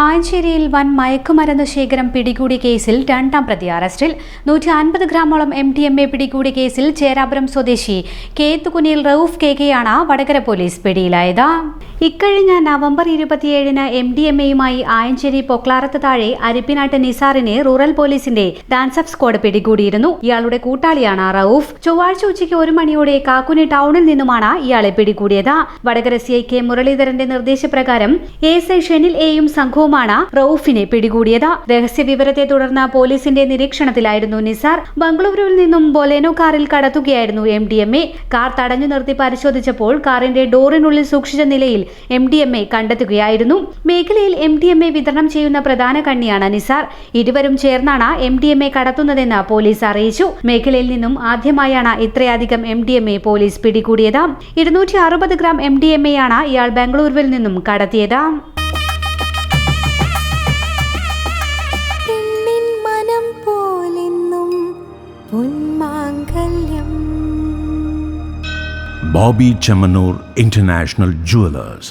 ആയഞ്ചേരിയിൽ വൻ മയക്കുമരുന്ന് ശേഖരം പിടികൂടിയ കേസിൽ രണ്ടാം പ്രതി അറസ്റ്റിൽ. നൂറ്റി അൻപത് ഗ്രാമോളം എം ഡി എം എ പിടികൂടിയ കേസിൽ ചേരാപുരം സ്വദേശി കേത്തുകുനിയിൽ റൌഫ് കെ കെയാണ് വടകര പോലീസ് പിടിയിലായത്. ഇക്കഴിഞ്ഞ നവംബർ ഇരുപത്തിയേഴിന് എം ഡി എം എയുമായി ആയഞ്ചേരി പൊക്ലാറത്ത് താഴെ അരിപ്പിനാട്ട് നിസാറിനെ റൂറൽ പോലീസിന്റെ ഡാൻസ് ഓഫ് സ്ക്വാഡ് പിടികൂടിയിരുന്നു. ഇയാളുടെ കൂട്ടാളിയാണ് റൌഫ്. ചൊവ്വാഴ്ച ഉച്ചയ്ക്ക് ഒരു മണിയോടെ കാക്കുനി ടൗണിൽ നിന്നുമാണ് ഇയാളെ പിടികൂടിയത്. വടകര സി ഐ കെ മുരളീധരന്റെ നിർദ്ദേശപ്രകാരം എ ഐ ഷെനിൽ എയും സംഘവുമാണ് റൌഫിനെ പിടികൂടിയത്. രഹസ്യ വിവരത്തെ തുടർന്ന് പോലീസിന്റെ നിരീക്ഷണത്തിലായിരുന്നു നിസാർ. ബംഗളൂരുവിൽ നിന്നും ബൊലേനോ കാറിൽ കടത്തുകയായിരുന്നു M D M A. Car തടഞ്ഞു നിർത്തി പരിശോധിച്ചപ്പോൾ കാറിന്റെ ഡോറിനുള്ളിൽ സൂക്ഷിച്ച നിലയിൽ എം ഡി എം എ കണ്ടെത്തുകയായിരുന്നു. മേഖലയിൽ എം ഡി എം എ വിതരണം ചെയ്യുന്ന പ്രധാന കണ്ണിയാണ് നിസാർ. ഇരുവരും ചേർന്നാണ് എം ഡി എം എ കടത്തുന്നതെന്ന് പോലീസ് അറിയിച്ചു. മേഖലയിൽ നിന്നും ആദ്യമായാണ് ഇത്രയധികം M D M A police പിടികൂടിയത്. ഇരുന്നൂറ്റി അറുപത് gram M D M A ആണ് ഇയാൾ ബംഗളൂരുവിൽ നിന്നും കടത്തിയത്. പൊന്മാങ്കല്യം Bobby Chamanur International Jewelers.